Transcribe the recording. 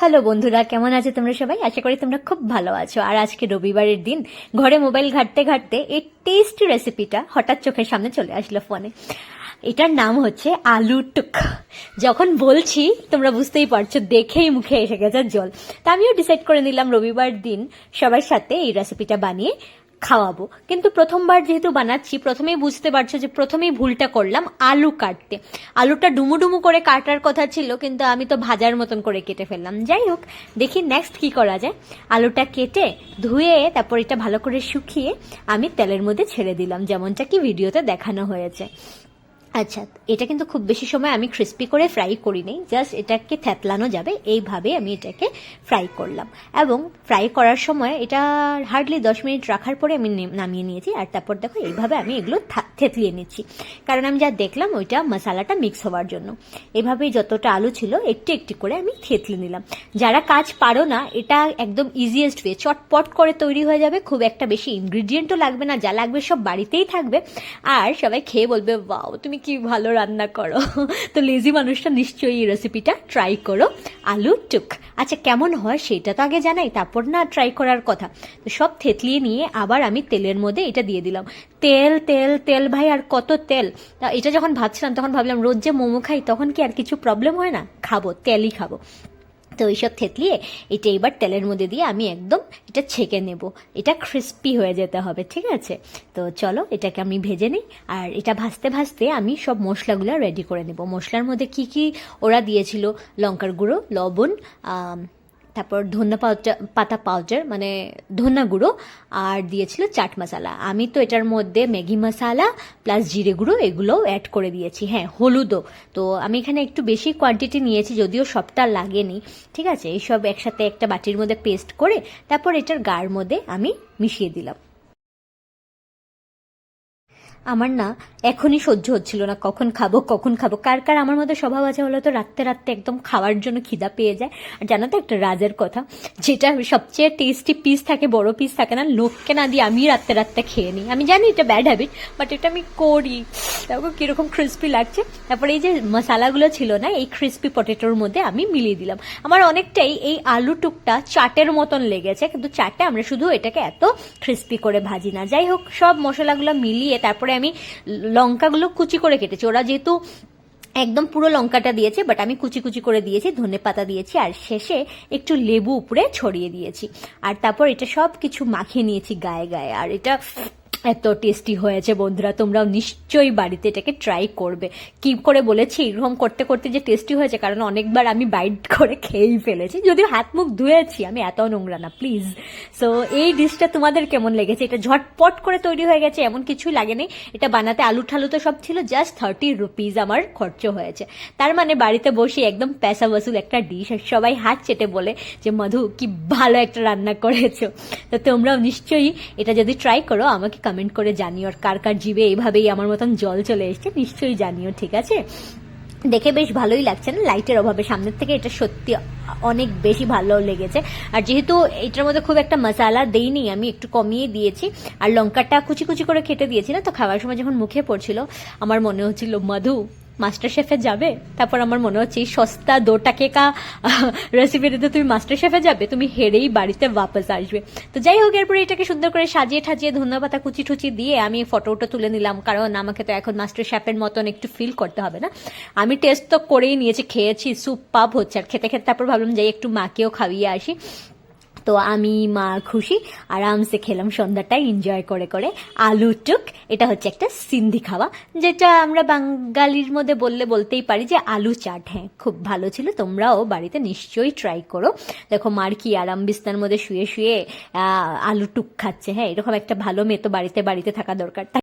Hello বন্ধুরা, কেমন আছে তোমরা সবাই? আশা করি তোমরা খুব ভালো আছো। আর আজকে রবিবারের দিন, ঘরে মোবাইল ঘাটতে ঘাটতে এই টেস্ট রেসিপিটা হঠাৎ চোখের সামনে চলে আসলো ফোনে। এটার নাম হচ্ছে আলু টুক। যখন বলছি, তোমরা বুঝতেই পারছ, দেখেই মুখে এসে গেছে জল। তা আমিও ডিসাইড করে নিলাম রবিবার দিন সবার সাথে এই রেসিপিটা বানিয়ে খাওয়াবো। কিন্তু প্রথমবার যেহেতু বানাচ্ছি, প্রথমেই বুঝতে পারছ যে প্রথমেই ভুলটা করলাম, আলু কাটতে। আলুটা ডুমু ডুমু করে কাটার কথা ছিল, কিন্তু আমি তো ভাজার মতন করে কেটে ফেললাম। যাই হোক, দেখি নেক্সট কি করা যায়। আলুটা কেটে ধুয়ে, তারপর এটা ভালো করে শুকিয়ে আমি তেলের মধ্যে ছেড়ে দিলাম, যেমনটা কি ভিডিওতে দেখানো হয়েছে। আচ্ছা এটা কিন্তু খুব বেশি সময় আমি ক্রিস্পি করে ফ্রাই করি নি জাস্ট এটাকে থ্যাতলানো যাবে, এইভাবে আমি এটাকে ফ্রাই করলাম। এবং ফ্রাই করার সময় এটা হার্ডলি দশ মিনিট রাখার পরে আমি নামিয়ে নিয়েছি, আর তারপর দেখো এইভাবে আমি এগুলো থেতলিয়ে নিচ্ছি। কারণ আমি যা দেখলাম ওইটা মশালাটা মিক্স হওয়ার জন্য। এভাবেই যতটা আলু ছিল, একটু একটু করে আমি থেতলে নিলাম। যারা কাজ পারো না, এটা একদম ইজিয়েস্ট ওয়ে চটপট করে তৈরি হয়ে যাবে, খুব একটা বেশি ইনগ্রিডিয়েন্টও লাগবে না, যা লাগবে সব বাড়িতেই থাকবে। আর সবাই খেয়ে বলবে বাও তুমি কি ভালো রান্না করো? তো লেজি মানুষটা নিশ্চয়ই এই রেসিপিটা ট্রাই করো। আলু, টুক। আচ্ছা কেমন হয় সেটা তো আগে জানাই, তারপর না ট্রাই করার কথা। তো সব থেতলিয়ে নিয়ে আবার আমি তেলের মধ্যে এটা দিয়ে দিলাম। তেল তেল তেল ভাই, আর কত তেল? এটা যখন ভাবছিলাম তখন ভাবলাম, রোজ যে মোমো খাই, তখন কি আর কিছু প্রবলেম হয় না? খাব, তেলই খাব। তো এইসব থেতলিয়ে এটা এবার তেলের মধ্যে দিয়ে আমি একদম এটা ছেঁকে নেব। এটা ক্রিস্পি হয়ে যেতে হবে, ঠিক আছে? তো চলো, এটাকে আমি ভেজে নিই আর এটা ভাজতে ভাজতে আমি সব মশলাগুলো রেডি করে নেব। মশলার মধ্যে কি কি ওরা দিয়েছিল? লঙ্কার গুঁড়ো, লবণ তারপর ধন্যা পাতা পাউডার মানে ধন্যা গুঁড়ো, আর দিয়েছিল চাট মশালা। আমি তো এটার মধ্যে ম্যাগি মশালা প্লাস জিরে গুঁড়ো এগুলোও অ্যাড করে দিয়েছি। হ্যাঁ হলুদও। তো আমি এখানে একটু বেশি কোয়ান্টিটি নিয়েছি, যদিও সবটা লাগেনি। ঠিক আছে? এইসব একসাথে একটা বাটির মধ্যে পেস্ট করে তারপর এটার গার মধ্যে আমি মিশিয়ে দিলাম। আমার না এখনই সহ্য হচ্ছিল না, কখন খাব কখন খাব। কার কার আমার মধ্যে স্বভাব আছে হলো তো? রাত্রে রাত্রে একদম খাওয়ার জন্য খিদা পেয়ে যায়। আর জানো তো একটা রাজের কথা, যেটা সবচেয়ে টেস্টি পিস থাকে, বড় পিস থাকে না, লোককে না দিয়ে আমি রাত্রে রাত্রে খেয়ে নিই। আমি জানি এটা ব্যাড হ্যাবিট বাট এটা আমি করি। দেখো কীরকম ক্রিস্পি লাগছে। তারপরে এই যে মশালাগুলো ছিল না, এই ক্রিস্পি পটেটোর মধ্যে আমি মিলিয়ে দিলাম। আমার অনেকটাই এই আলু টুকটা চাটের মতন লেগেছে, কিন্তু চাটে আমরা শুধু এটাকে এত ক্রিস্পি করে ভাজি না। যাই হোক, সব মশলাগুলো মিলিয়ে তারপরে আমি লঙ্কাগুলো কুচি করে কেটেছি। ওরা যেহেতু একদম পুরো লঙ্কাটা দিয়েছে বাট আমি কুচি কুচি করে দিয়েছি, ধনে পাতা দিয়েছি, আর শেষে একটু লেবু উপরে ছড়িয়ে দিয়েছি। আর তারপর এটা সব কিছু মাখিয়ে নিয়েছি গায়ে গায়ে। আর এটা এত টেস্টি হয়েছে বন্ধুরা, তোমরাও নিশ্চয়ই বাড়িতে এটাকে ট্রাই করবে। কি করে বলেছি? এরকম করতে করতে যে টেস্টি হয়েছে, কারণ অনেকবার আমি বাইট করে খেয়েই ফেলেছি। যদিও হাত মুখ ধুয়েছি, আমি এত নোংরা না প্লিজ সো এই ডিশটা তোমাদের কেমন লেগেছে? এটা ঝটপট করে তৈরি হয়ে গেছে, এমন কিছুই লাগেনি। এটা বানাতে আলু ঠালু তো সব ছিল জাস্ট থার্টি রুপিজ আমার খরচ হয়েছে। তার মানে বাড়িতে বসে একদম পেশা বসুল একটা ডিশ আর সবাই হাত চেটে বলে যে, মধু, কি ভালো একটা রান্না করেছ। তো তোমরাও নিশ্চয়ই এটা যদি ট্রাই করো, আমাকে কমেন্ট করে জানিও আর কার কার জীবে এইভাবেই আমার মতন জল চলে এসছে, নিশ্চয়ই জানিও, ঠিক আছে? দেখে বেশ ভালোই লাগছে না? লাইটের অভাবে সামনের থেকে এটা সত্যি অনেক বেশি ভালো লেগেছে। আর যেহেতু এটার মধ্যে খুব একটা মশালা দেইনি, আমি একটু কমিয়ে দিয়েছি। আর লঙ্কাটা কুচি কুচি করে খেটে দিয়েছি না, তো খাওয়ার সময় যখন মুখে পড়ছিল, আমার মনে হচ্ছিল, মধু মাস্টার শেফে যাবে? তারপর আমার মনে হচ্ছে এই সস্তা দো টাকে কা রেসিপিটাতে তুমি মাস্টার শেফে যাবে, তুমি হেরেই বাড়িতে বাপস আসবে। তো যাই হোক, এরপরে এটাকে সুন্দর করে সাজিয়ে ঠাজিয়ে ধন্যবাদ কুচি টুচি দিয়ে আমি ফটো ফটোটা তুলে নিলাম, কারণ আমাকে তো এখন মাস্টার শেফের মতন একটু ফিল করতে হবে না। আমি টেস্ট তো করেই নিয়েছি, খেয়েছি সুপ পাপ হচ্ছে। আর খেতে খেতে তারপর ভাবলাম যাই, একটু মাকেও খাইয়ে আসি। তো আমি, মা খুশি, আরামসে খেলাম সন্ধ্যাটাই এনজয় করে করে। আলু টুক, এটা হচ্ছে একটা সিন্ধি খাওয়া, যেটা আমরা বাঙালির মধ্যে বললে বলতেই পারি যে আলু চাট। হ্যাঁ খুব ভালো ছিল, তোমরাও বাড়িতে নিশ্চয়ই ট্রাই করো। দেখো, মার কি আরাম বিস্তার মধ্যে শুয়ে শুয়ে আলু টুক খাচ্ছে। হ্যাঁ এরকম একটা ভালো মেয়ে তো বাড়িতে বাড়িতে থাকা দরকার।